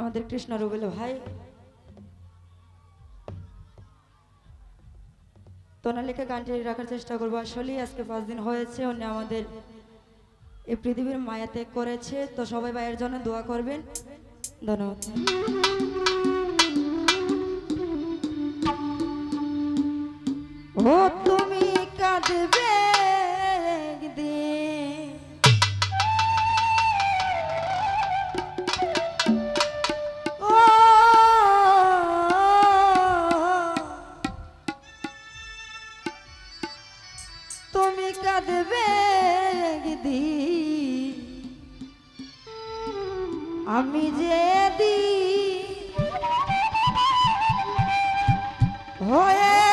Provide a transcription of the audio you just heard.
আমাদের কৃষ্ণ রুবেল ভাই, তোনালিকে গানটি রাখার চেষ্টা করব। আসলেই আজকে পাঁচ দিন হয়েছে উনি আমাদের এই পৃথিবীর মায়া ত্যাগ করেছে। তো সবাই ভাইয়ের জন্য দোয়া করবেন। ধন্যবাদ। ও, তুমি কাঁদবে আমি যে হয়ে